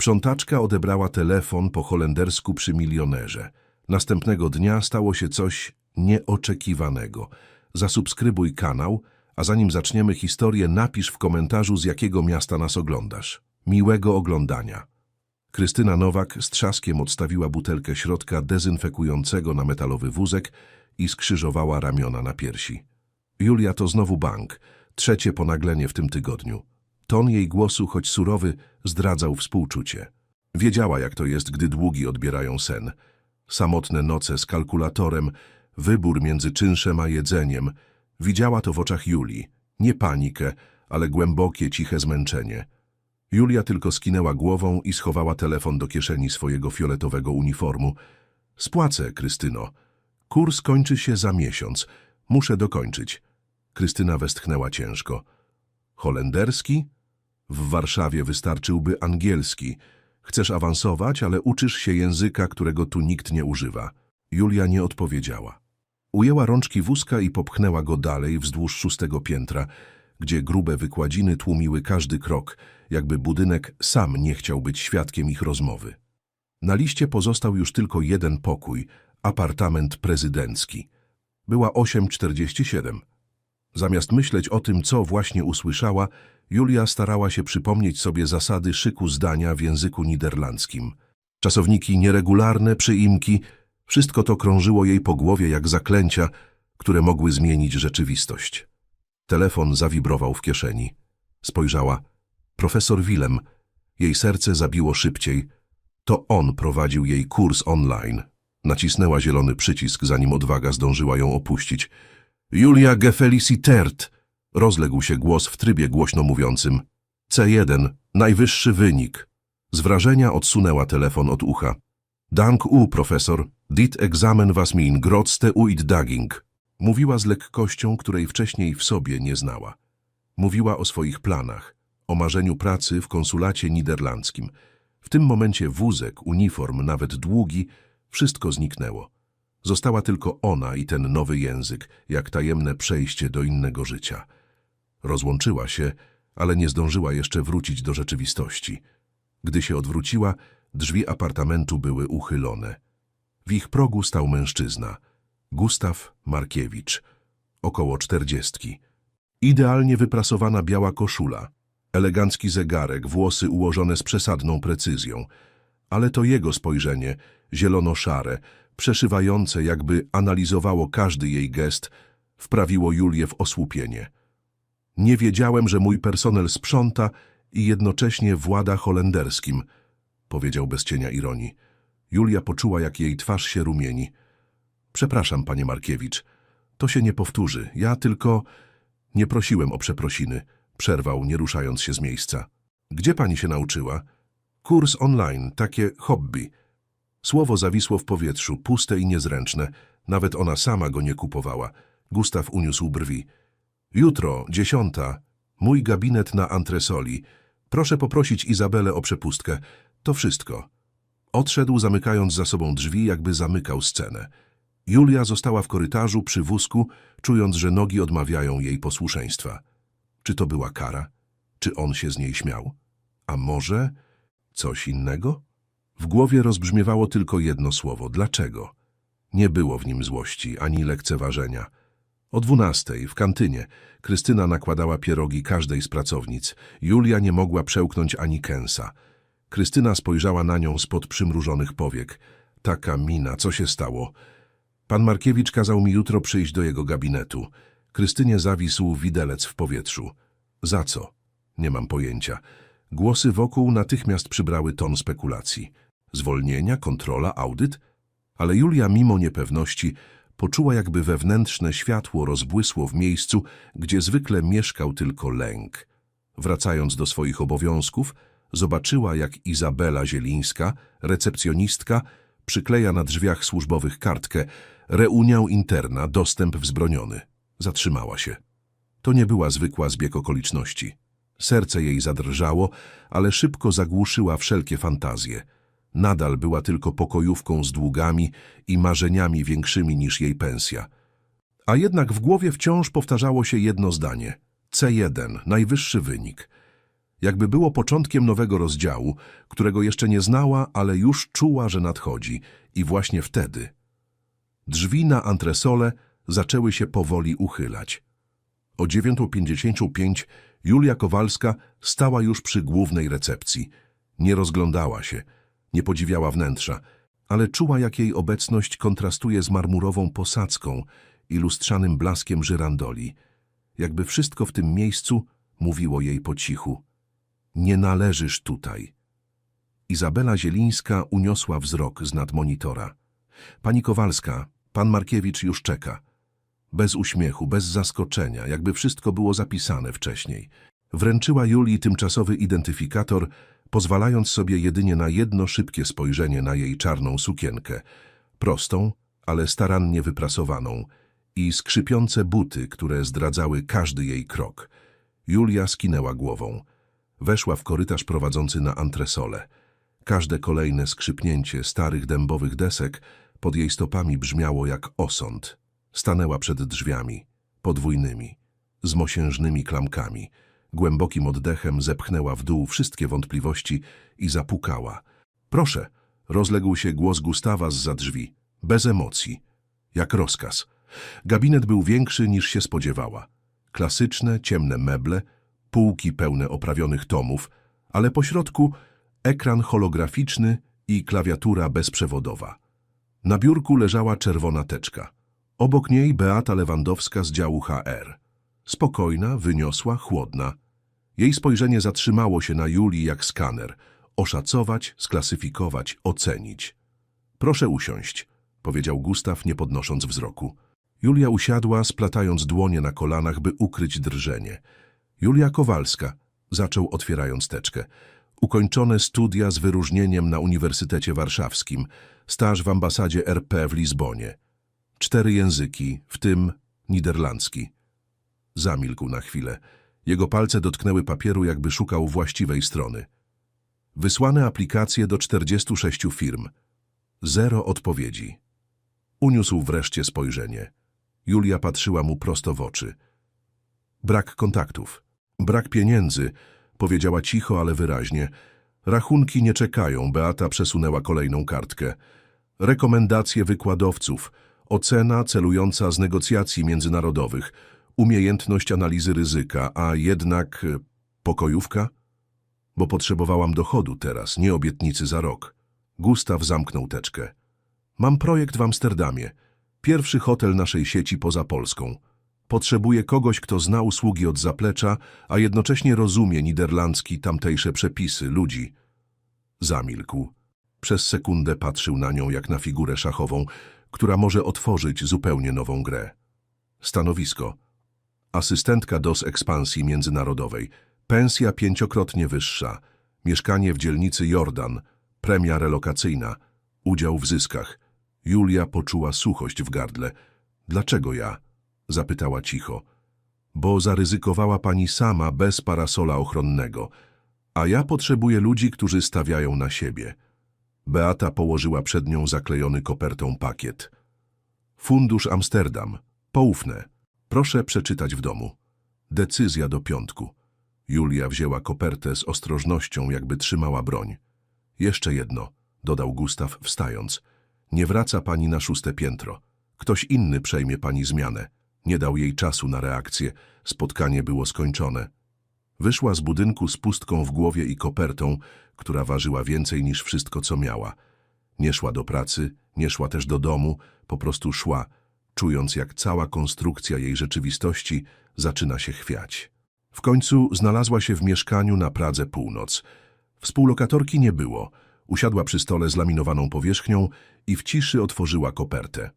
Sprzątaczka odebrała telefon po holendersku przy milionerze. Następnego dnia stało się coś nieoczekiwanego. Zasubskrybuj kanał, a zanim zaczniemy historię, napisz w komentarzu, z jakiego miasta nas oglądasz. Miłego oglądania. Krystyna Nowak z trzaskiem odstawiła butelkę środka dezynfekującego na metalowy wózek i skrzyżowała ramiona na piersi. Julia to znowu bank, trzecie ponaglenie w tym tygodniu. Ton jej głosu, choć surowy, zdradzał współczucie. Wiedziała, jak to jest, gdy długi odbierają sen. Samotne noce z kalkulatorem, wybór między czynszem a jedzeniem. Widziała to w oczach Julii. Nie panikę, ale głębokie, ciche zmęczenie. Julia tylko skinęła głową i schowała telefon do kieszeni swojego fioletowego uniformu. Spłacę, Krystyno. Kurs kończy się za miesiąc. Muszę dokończyć. Krystyna westchnęła ciężko. Holenderski? W Warszawie wystarczyłby angielski. Chcesz awansować, ale uczysz się języka, którego tu nikt nie używa. Julia nie odpowiedziała. Ujęła rączki wózka i popchnęła go dalej wzdłuż szóstego piętra, gdzie grube wykładziny tłumiły każdy krok, jakby budynek sam nie chciał być świadkiem ich rozmowy. Na liście pozostał już tylko jeden pokój, apartament prezydencki. Była 8.47. Zamiast myśleć o tym, co właśnie usłyszała, Julia starała się przypomnieć sobie zasady szyku zdania w języku niderlandzkim. Czasowniki nieregularne, przyimki, wszystko to krążyło jej po głowie jak zaklęcia, które mogły zmienić rzeczywistość. Telefon zawibrował w kieszeni. Spojrzała. Profesor Willem. Jej serce zabiło szybciej. To on prowadził jej kurs online. Nacisnęła zielony przycisk, zanim odwaga zdążyła ją opuścić. Julia Gefelicitert! Rozległ się głos w trybie głośno mówiącym. C1, najwyższy wynik. Z wrażenia odsunęła telefon od ucha. Dank u, profesor. Dit egzamen was min grotste uit daging. Mówiła z lekkością, której wcześniej w sobie nie znała. Mówiła o swoich planach, o marzeniu pracy w konsulacie niderlandzkim. W tym momencie wózek, uniform, nawet długi, wszystko zniknęło. Została tylko ona i ten nowy język, jak tajemne przejście do innego życia. Rozłączyła się, ale nie zdążyła jeszcze wrócić do rzeczywistości. Gdy się odwróciła, drzwi apartamentu były uchylone. W ich progu stał mężczyzna, Gustaw Markiewicz, około czterdziestki. Idealnie wyprasowana biała koszula, elegancki zegarek, włosy ułożone z przesadną precyzją. Ale to jego spojrzenie, zielono-szare, przeszywające, jakby analizowało każdy jej gest, wprawiło Julię w osłupienie. Nie wiedziałem, że mój personel sprząta i jednocześnie włada holenderskim, powiedział bez cienia ironii. Julia poczuła, jak jej twarz się rumieni. Przepraszam, panie Markiewicz, to się nie powtórzy. Ja tylko... Nie prosiłem o przeprosiny, przerwał, nie ruszając się z miejsca. Gdzie pani się nauczyła? Kurs online, takie hobby. Słowo zawisło w powietrzu, puste i niezręczne. Nawet ona sama go nie kupowała. Gustaw uniósł brwi. Jutro, dziesiąta, mój gabinet na antresoli. Proszę poprosić Izabelę o przepustkę. To wszystko. Odszedł, zamykając za sobą drzwi, jakby zamykał scenę. Julia została w korytarzu przy wózku, czując, że nogi odmawiają jej posłuszeństwa. Czy to była kara? Czy on się z niej śmiał? A może coś innego? W głowie rozbrzmiewało tylko jedno słowo. Dlaczego? Nie było w nim złości, ani lekceważenia. O dwunastej, w kantynie, Krystyna nakładała pierogi każdej z pracownic. Julia nie mogła przełknąć ani kęsa. Krystyna spojrzała na nią spod przymrużonych powiek. Taka mina, co się stało? Pan Markiewicz kazał mi jutro przyjść do jego gabinetu. Krystynie zawisł widelec w powietrzu. Za co? Nie mam pojęcia. Głosy wokół natychmiast przybrały ton spekulacji. Zwolnienia, kontrola, audyt? Ale Julia, mimo niepewności, poczuła jakby wewnętrzne światło rozbłysło w miejscu, gdzie zwykle mieszkał tylko lęk. Wracając do swoich obowiązków, zobaczyła, jak Izabela Zielińska, recepcjonistka, przykleja na drzwiach służbowych kartkę Reuniał interna, dostęp wzbroniony. Zatrzymała się. To nie była zwykła zbieg okoliczności. Serce jej zadrżało, ale szybko zagłuszyła wszelkie fantazje. Nadal była tylko pokojówką z długami i marzeniami większymi niż jej pensja. A jednak w głowie wciąż powtarzało się jedno zdanie. C1, najwyższy wynik. Jakby było początkiem nowego rozdziału, którego jeszcze nie znała, ale już czuła, że nadchodzi. I właśnie wtedy drzwi na antresole zaczęły się powoli uchylać. O 9.55 Julia Kowalska stała już przy głównej recepcji. Nie rozglądała się, nie podziwiała wnętrza, ale czuła, jak jej obecność kontrastuje z marmurową posadzką i lustrzanym blaskiem żyrandoli. Jakby wszystko w tym miejscu mówiło jej po cichu. Nie należysz tutaj. Izabela Zielińska uniosła wzrok z nad monitora. Pani Kowalska, pan Markiewicz już czeka. Bez uśmiechu, bez zaskoczenia, jakby wszystko było zapisane wcześniej. Wręczyła Julii tymczasowy identyfikator, pozwalając sobie jedynie na jedno szybkie spojrzenie na jej czarną sukienkę. Prostą, ale starannie wyprasowaną i skrzypiące buty, które zdradzały każdy jej krok. Julia skinęła głową. Weszła w korytarz prowadzący na antresolę. Każde kolejne skrzypnięcie starych dębowych desek pod jej stopami brzmiało jak osąd. Stanęła przed drzwiami, podwójnymi, z mosiężnymi klamkami. Głębokim oddechem zepchnęła w dół wszystkie wątpliwości i zapukała. Proszę, rozległ się głos Gustawa z za drzwi, bez emocji, jak rozkaz. Gabinet był większy niż się spodziewała. Klasyczne, ciemne meble, półki pełne oprawionych tomów, ale pośrodku ekran holograficzny i klawiatura bezprzewodowa. Na biurku leżała czerwona teczka. Obok niej Beata Lewandowska z działu HR. Spokojna, wyniosła, chłodna. Jej spojrzenie zatrzymało się na Julii jak skaner. Oszacować, sklasyfikować, ocenić. Proszę usiąść, powiedział Gustaw, nie podnosząc wzroku. Julia usiadła, splatając dłonie na kolanach, by ukryć drżenie. Julia Kowalska, zaczął otwierając teczkę. Ukończone studia z wyróżnieniem na Uniwersytecie Warszawskim, staż w ambasadzie RP w Lizbonie. Cztery języki, w tym niderlandzki. Zamilkł na chwilę. Jego palce dotknęły papieru, jakby szukał właściwej strony. Wysłane aplikacje do 46 firm. Zero odpowiedzi. Uniósł wreszcie spojrzenie. Julia patrzyła mu prosto w oczy. Brak kontaktów. Brak pieniędzy, powiedziała cicho, ale wyraźnie. Rachunki nie czekają, Beata przesunęła kolejną kartkę. Rekomendacje wykładowców, ocena celująca z negocjacji międzynarodowych, umiejętność analizy ryzyka, a jednak e, pokojówka? Bo potrzebowałam dochodu teraz, nie obietnicy za rok. Gustaw zamknął teczkę. Mam projekt w Amsterdamie. Pierwszy hotel naszej sieci poza Polską. Potrzebuję kogoś, kto zna usługi od zaplecza, a jednocześnie rozumie niderlandzki tamtejsze przepisy, ludzi. Zamilkł. Przez sekundę patrzył na nią jak na figurę szachową, która może otworzyć zupełnie nową grę. Stanowisko. Asystentka DOS ekspansji międzynarodowej. Pensja pięciokrotnie wyższa. Mieszkanie w dzielnicy Jordan. Premia relokacyjna. Udział w zyskach. Julia poczuła suchość w gardle. Dlaczego ja? Zapytała cicho. Bo zaryzykowała pani sama bez parasola ochronnego. A ja potrzebuję ludzi, którzy stawiają na siebie. Beata położyła przed nią zaklejony kopertą pakiet. Fundusz Amsterdam. Poufne. Proszę przeczytać w domu. Decyzja do piątku. Julia wzięła kopertę z ostrożnością, jakby trzymała broń. Jeszcze jedno, dodał Gustaw, wstając. Nie wraca pani na szóste piętro. Ktoś inny przejmie pani zmianę. Nie dał jej czasu na reakcję. Spotkanie było skończone. Wyszła z budynku z pustką w głowie i kopertą, która ważyła więcej niż wszystko, co miała. Nie szła do pracy, nie szła też do domu, po prostu szła, czując jak cała konstrukcja jej rzeczywistości zaczyna się chwiać. W końcu znalazła się w mieszkaniu na Pradze Północ. Współlokatorki nie było. Usiadła przy stole z laminowaną powierzchnią i w ciszy otworzyła kopertę.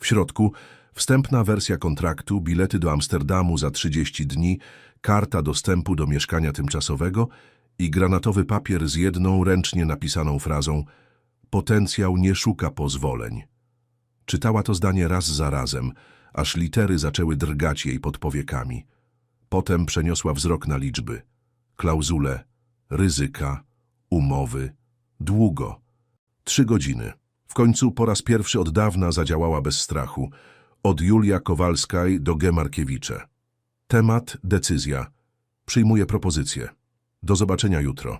W środku wstępna wersja kontraktu, bilety do Amsterdamu za 30 dni, karta dostępu do mieszkania tymczasowego i granatowy papier z jedną ręcznie napisaną frazą Potencjał nie szuka pozwoleń. Czytała to zdanie raz za razem, aż litery zaczęły drgać jej pod powiekami. Potem przeniosła wzrok na liczby. Klauzule, ryzyka, umowy, długo. Trzy godziny. W końcu po raz pierwszy od dawna zadziałała bez strachu. Od Julia Kowalskaj do G. Markiewicze. Temat, decyzja. Przyjmuje propozycję. Do zobaczenia jutro.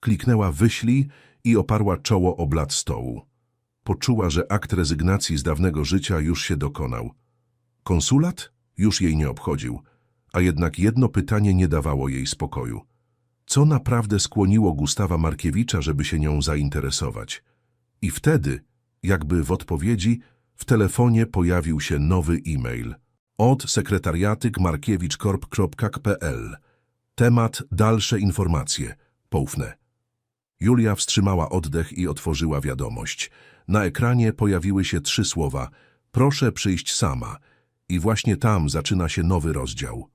Kliknęła wyślij i oparła czoło o blat stołu. Poczuła, że akt rezygnacji z dawnego życia już się dokonał. Konsulat już jej nie obchodził, a jednak jedno pytanie nie dawało jej spokoju. Co naprawdę skłoniło Gustawa Markiewicza, żeby się nią zainteresować? I wtedy, jakby w odpowiedzi, w telefonie pojawił się nowy e-mail. Od sekretariatyk.markiewiczkorp.pl Temat dalsze informacje. Poufne. Julia wstrzymała oddech i otworzyła wiadomość. Na ekranie pojawiły się trzy słowa. Proszę przyjść sama. I właśnie tam zaczyna się nowy rozdział.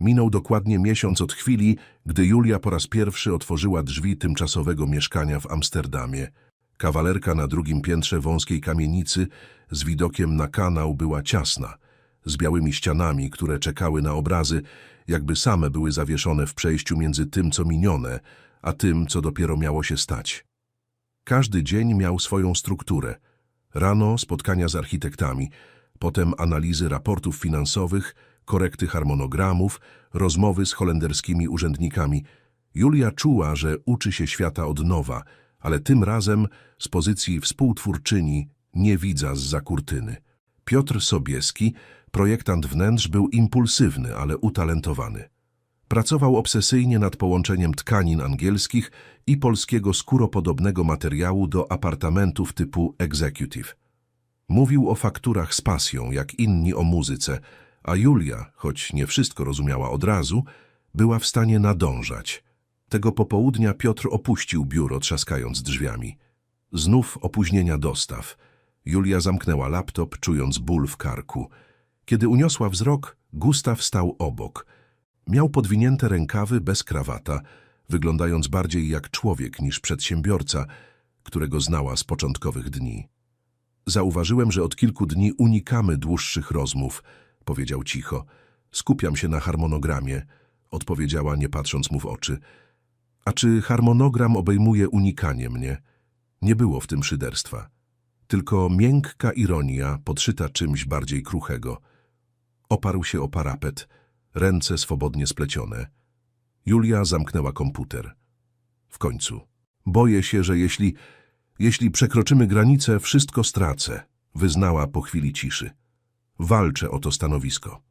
Minął dokładnie miesiąc od chwili, gdy Julia po raz pierwszy otworzyła drzwi tymczasowego mieszkania w Amsterdamie. Kawalerka na drugim piętrze wąskiej kamienicy z widokiem na kanał była ciasna, z białymi ścianami, które czekały na obrazy, jakby same były zawieszone w przejściu między tym, co minione, a tym, co dopiero miało się stać. Każdy dzień miał swoją strukturę. Rano spotkania z architektami, potem analizy raportów finansowych, korekty harmonogramów, rozmowy z holenderskimi urzędnikami. Julia czuła, że uczy się świata od nowa, ale tym razem z pozycji współtwórczyni, nie widza z kurtyny. Piotr Sobieski, projektant wnętrz, był impulsywny, ale utalentowany. Pracował obsesyjnie nad połączeniem tkanin angielskich i polskiego skóropodobnego materiału do apartamentów typu executive. Mówił o fakturach z pasją, jak inni o muzyce, a Julia, choć nie wszystko rozumiała od razu, była w stanie nadążać. Tego popołudnia Piotr opuścił biuro, trzaskając drzwiami. Znów opóźnienia dostaw. Julia zamknęła laptop, czując ból w karku. Kiedy uniosła wzrok, Gustaw stał obok. Miał podwinięte rękawy bez krawata, wyglądając bardziej jak człowiek niż przedsiębiorca, którego znała z początkowych dni. Zauważyłem, że od kilku dni unikamy dłuższych rozmów, powiedział cicho. Skupiam się na harmonogramie, odpowiedziała, nie patrząc mu w oczy. A czy harmonogram obejmuje unikanie mnie? Nie było w tym szyderstwa. Tylko miękka ironia podszyta czymś bardziej kruchego. Oparł się o parapet, ręce swobodnie splecione. Julia zamknęła komputer. W końcu. Boję się, że jeśli, jeśli przekroczymy granicę, wszystko stracę, wyznała po chwili ciszy. Walczę o to stanowisko.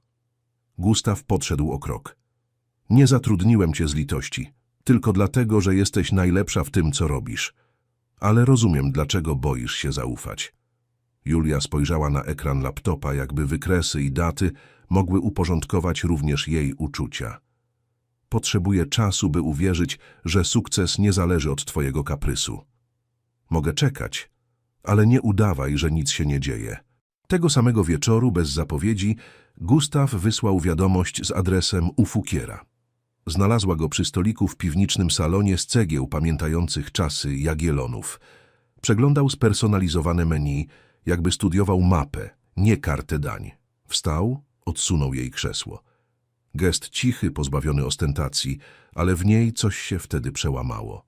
Gustaw podszedł o krok. Nie zatrudniłem cię z litości, tylko dlatego, że jesteś najlepsza w tym, co robisz. Ale rozumiem, dlaczego boisz się zaufać. Julia spojrzała na ekran laptopa, jakby wykresy i daty mogły uporządkować również jej uczucia. Potrzebuję czasu, by uwierzyć, że sukces nie zależy od twojego kaprysu. Mogę czekać, ale nie udawaj, że nic się nie dzieje. Tego samego wieczoru, bez zapowiedzi, Gustaw wysłał wiadomość z adresem u Fukiera. Znalazła go przy stoliku w piwniczym salonie z cegieł pamiętających czasy Jagielonów. Przeglądał spersonalizowane menu, jakby studiował mapę, nie kartę dań. Wstał, odsunął jej krzesło. Gest cichy, pozbawiony ostentacji, ale w niej coś się wtedy przełamało.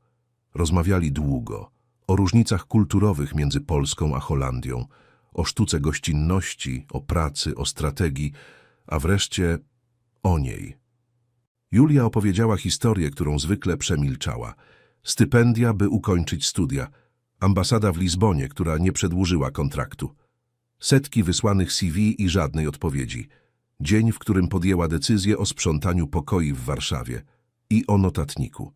Rozmawiali długo, o różnicach kulturowych między Polską a Holandią, o sztuce gościnności, o pracy, o strategii, a wreszcie o niej. Julia opowiedziała historię, którą zwykle przemilczała. Stypendia, by ukończyć studia. Ambasada w Lizbonie, która nie przedłużyła kontraktu. Setki wysłanych CV i żadnej odpowiedzi. Dzień, w którym podjęła decyzję o sprzątaniu pokoi w Warszawie. I o notatniku.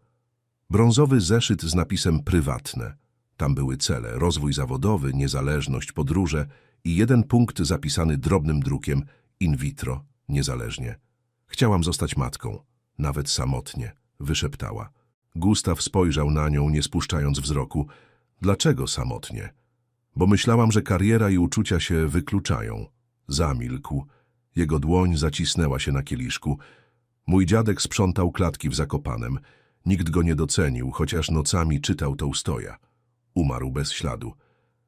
Brązowy zeszyt z napisem prywatne. Tam były cele, rozwój zawodowy, niezależność, podróże i jeden punkt zapisany drobnym drukiem in vitro, niezależnie. Chciałam zostać matką, nawet samotnie, wyszeptała. Gustaw spojrzał na nią, nie spuszczając wzroku. Dlaczego samotnie? Bo myślałam, że kariera i uczucia się wykluczają. Zamilkł. Jego dłoń zacisnęła się na kieliszku. Mój dziadek sprzątał klatki w Zakopanem. Nikt go nie docenił, chociaż nocami czytał to ustoja. Umarł bez śladu.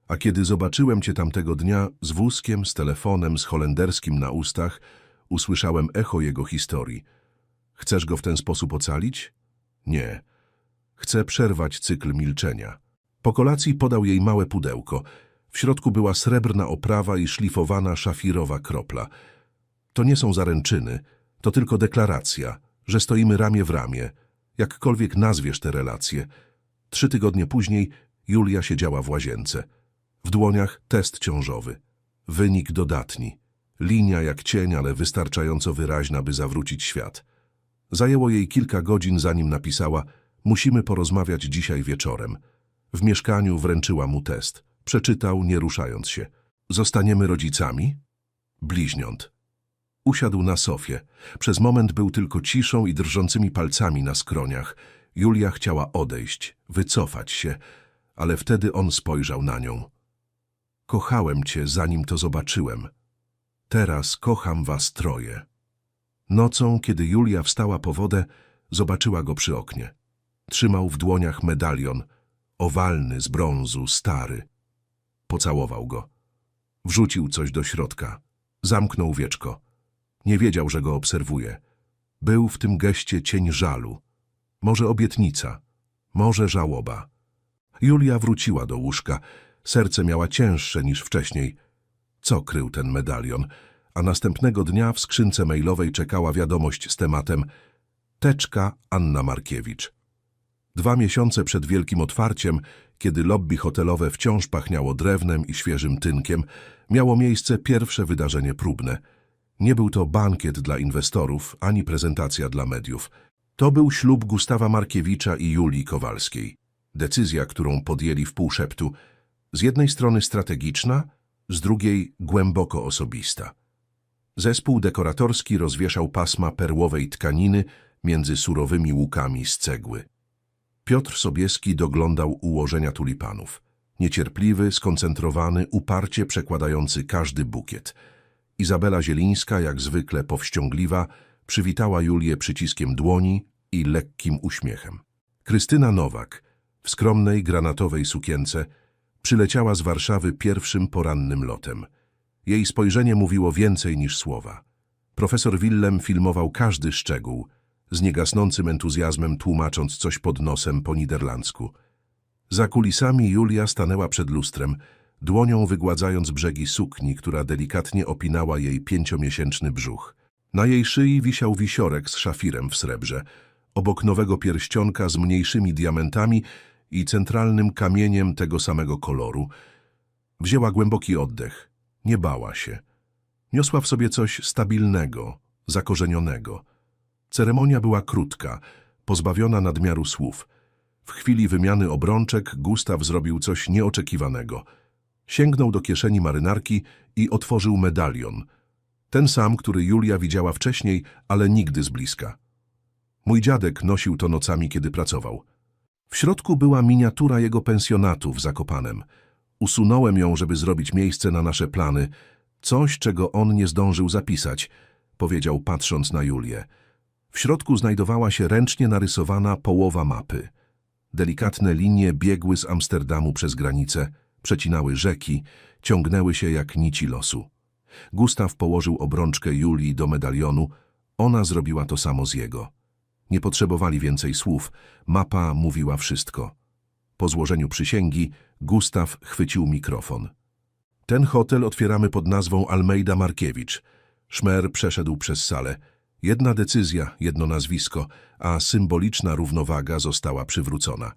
A kiedy zobaczyłem cię tamtego dnia z wózkiem, z telefonem, z holenderskim na ustach, usłyszałem echo jego historii. Chcesz go w ten sposób ocalić? Nie. Chcę przerwać cykl milczenia. Po kolacji podał jej małe pudełko. W środku była srebrna oprawa i szlifowana szafirowa kropla. To nie są zaręczyny, to tylko deklaracja, że stoimy ramię w ramię, Jakkolwiek nazwiesz te relacje. Trzy tygodnie później Julia siedziała w łazience. W dłoniach test ciążowy. Wynik dodatni. Linia jak cień, ale wystarczająco wyraźna, by zawrócić świat. Zajęło jej kilka godzin, zanim napisała Musimy porozmawiać dzisiaj wieczorem. W mieszkaniu wręczyła mu test. Przeczytał, nie ruszając się. Zostaniemy rodzicami? Bliźniąt. Usiadł na sofie. Przez moment był tylko ciszą i drżącymi palcami na skroniach. Julia chciała odejść, wycofać się, ale wtedy on spojrzał na nią. Kochałem cię, zanim to zobaczyłem. Teraz kocham was troje. Nocą, kiedy Julia wstała po wodę, zobaczyła go przy oknie. Trzymał w dłoniach medalion, owalny, z brązu, stary. Pocałował go. Wrzucił coś do środka. Zamknął wieczko. Nie wiedział, że go obserwuje. Był w tym geście cień żalu. Może obietnica, może żałoba. Julia wróciła do łóżka. Serce miała cięższe niż wcześniej. Co krył ten medalion? A następnego dnia w skrzynce mailowej czekała wiadomość z tematem Teczka Anna Markiewicz. Dwa miesiące przed wielkim otwarciem, kiedy lobby hotelowe wciąż pachniało drewnem i świeżym tynkiem, miało miejsce pierwsze wydarzenie próbne. Nie był to bankiet dla inwestorów, ani prezentacja dla mediów. To był ślub Gustawa Markiewicza i Julii Kowalskiej. Decyzja, którą podjęli w półszeptu, z jednej strony strategiczna, z drugiej głęboko osobista. Zespół dekoratorski rozwieszał pasma perłowej tkaniny między surowymi łukami z cegły. Piotr Sobieski doglądał ułożenia tulipanów. Niecierpliwy, skoncentrowany, uparcie przekładający każdy bukiet. Izabela Zielińska, jak zwykle powściągliwa, przywitała Julię przyciskiem dłoni i lekkim uśmiechem. Krystyna Nowak, w skromnej, granatowej sukience, przyleciała z Warszawy pierwszym porannym lotem. Jej spojrzenie mówiło więcej niż słowa. Profesor Willem filmował każdy szczegół, z niegasnącym entuzjazmem tłumacząc coś pod nosem po niderlandzku. Za kulisami Julia stanęła przed lustrem, dłonią wygładzając brzegi sukni, która delikatnie opinała jej pięciomiesięczny brzuch. Na jej szyi wisiał wisiorek z szafirem w srebrze, obok nowego pierścionka z mniejszymi diamentami i centralnym kamieniem tego samego koloru. Wzięła głęboki oddech. Nie bała się. Niosła w sobie coś stabilnego, zakorzenionego. Ceremonia była krótka, pozbawiona nadmiaru słów. W chwili wymiany obrączek Gustaw zrobił coś nieoczekiwanego. Sięgnął do kieszeni marynarki i otworzył medalion. Ten sam, który Julia widziała wcześniej, ale nigdy z bliska. Mój dziadek nosił to nocami, kiedy pracował. W środku była miniatura jego pensjonatu w Zakopanem. Usunąłem ją, żeby zrobić miejsce na nasze plany. Coś, czego on nie zdążył zapisać, powiedział patrząc na Julię. W środku znajdowała się ręcznie narysowana połowa mapy. Delikatne linie biegły z Amsterdamu przez granicę, przecinały rzeki, ciągnęły się jak nici losu. Gustaw położył obrączkę Julii do medalionu, ona zrobiła to samo z jego. Nie potrzebowali więcej słów, mapa mówiła wszystko. Po złożeniu przysięgi Gustaw chwycił mikrofon. Ten hotel otwieramy pod nazwą Almeida Markiewicz. Szmer przeszedł przez salę. Jedna decyzja, jedno nazwisko, a symboliczna równowaga została przywrócona.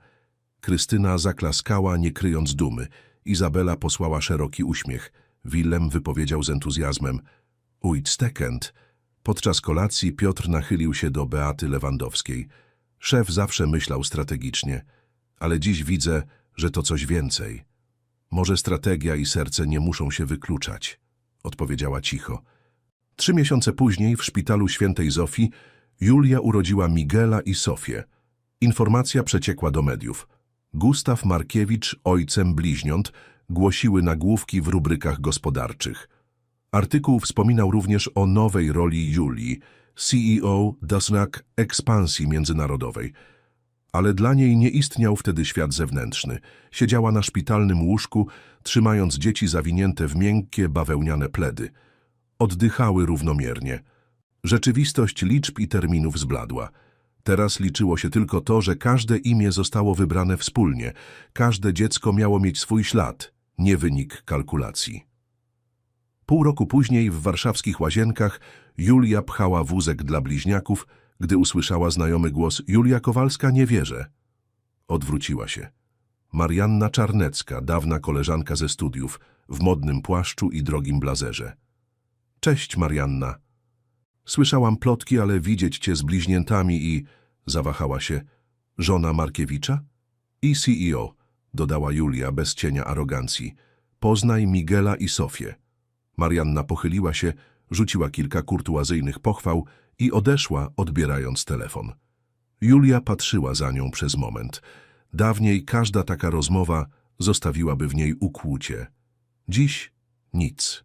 Krystyna zaklaskała, nie kryjąc dumy. Izabela posłała szeroki uśmiech. Willem wypowiedział z entuzjazmem. Uitstekend. Podczas kolacji Piotr nachylił się do Beaty Lewandowskiej. Szef zawsze myślał strategicznie, ale dziś widzę, że to coś więcej. Może strategia i serce nie muszą się wykluczać, odpowiedziała cicho. Trzy miesiące później w szpitalu świętej Zofii Julia urodziła Miguela i Sofię. Informacja przeciekła do mediów. Gustaw Markiewicz, ojcem bliźniąt, głosiły nagłówki w rubrykach gospodarczych. Artykuł wspominał również o nowej roli Julii, CEO do znak ekspansji międzynarodowej. Ale dla niej nie istniał wtedy świat zewnętrzny. Siedziała na szpitalnym łóżku, trzymając dzieci zawinięte w miękkie, bawełniane pledy. Oddychały równomiernie. Rzeczywistość liczb i terminów zbladła. Teraz liczyło się tylko to, że każde imię zostało wybrane wspólnie. Każde dziecko miało mieć swój ślad, nie wynik kalkulacji. Pół roku później w warszawskich łazienkach Julia pchała wózek dla bliźniaków, Gdy usłyszała znajomy głos Julia Kowalska, nie wierzę. Odwróciła się. Marianna Czarnecka, dawna koleżanka ze studiów, w modnym płaszczu i drogim blazerze. Cześć, Marianna. Słyszałam plotki, ale widzieć cię z bliźniętami i... Zawahała się. Żona Markiewicza? I CEO, dodała Julia bez cienia arogancji. Poznaj Miguela i Sofię. Marianna pochyliła się, rzuciła kilka kurtuazyjnych pochwał i odeszła, odbierając telefon. Julia patrzyła za nią przez moment. Dawniej każda taka rozmowa zostawiłaby w niej ukłucie. Dziś nic.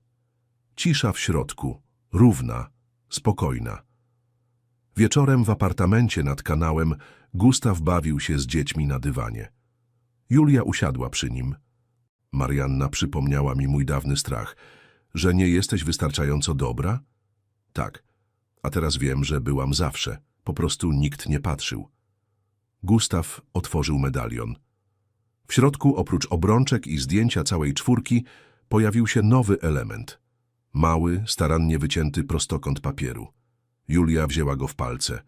Cisza w środku, równa, spokojna. Wieczorem w apartamencie nad kanałem Gustaw bawił się z dziećmi na dywanie. Julia usiadła przy nim. Marianna przypomniała mi mój dawny strach, że nie jesteś wystarczająco dobra? Tak, a teraz wiem, że byłam zawsze, po prostu nikt nie patrzył. Gustaw otworzył medalion. W środku, oprócz obrączek i zdjęcia całej czwórki, pojawił się nowy element. Mały, starannie wycięty prostokąt papieru. Julia wzięła go w palce.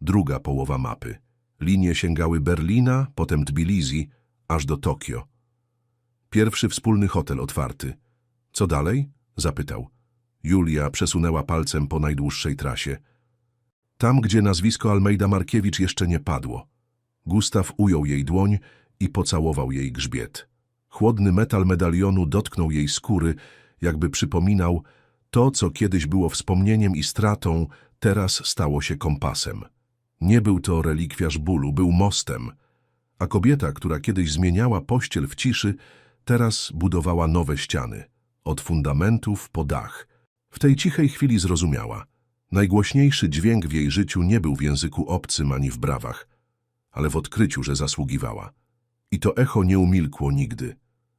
Druga połowa mapy. Linie sięgały Berlina, potem Tbilisi, aż do Tokio. Pierwszy wspólny hotel otwarty. Co dalej? Zapytał. Julia przesunęła palcem po najdłuższej trasie. Tam, gdzie nazwisko Almeida Markiewicz jeszcze nie padło. Gustaw ujął jej dłoń i pocałował jej grzbiet. Chłodny metal medalionu dotknął jej skóry, jakby przypominał, to, co kiedyś było wspomnieniem i stratą, teraz stało się kompasem. Nie był to relikwiarz bólu, był mostem, a kobieta, która kiedyś zmieniała pościel w ciszy, teraz budowała nowe ściany, od fundamentów po dach. W tej cichej chwili zrozumiała. Najgłośniejszy dźwięk w jej życiu nie był w języku obcym ani w brawach, ale w odkryciu, że zasługiwała. I to echo nie umilkło nigdy.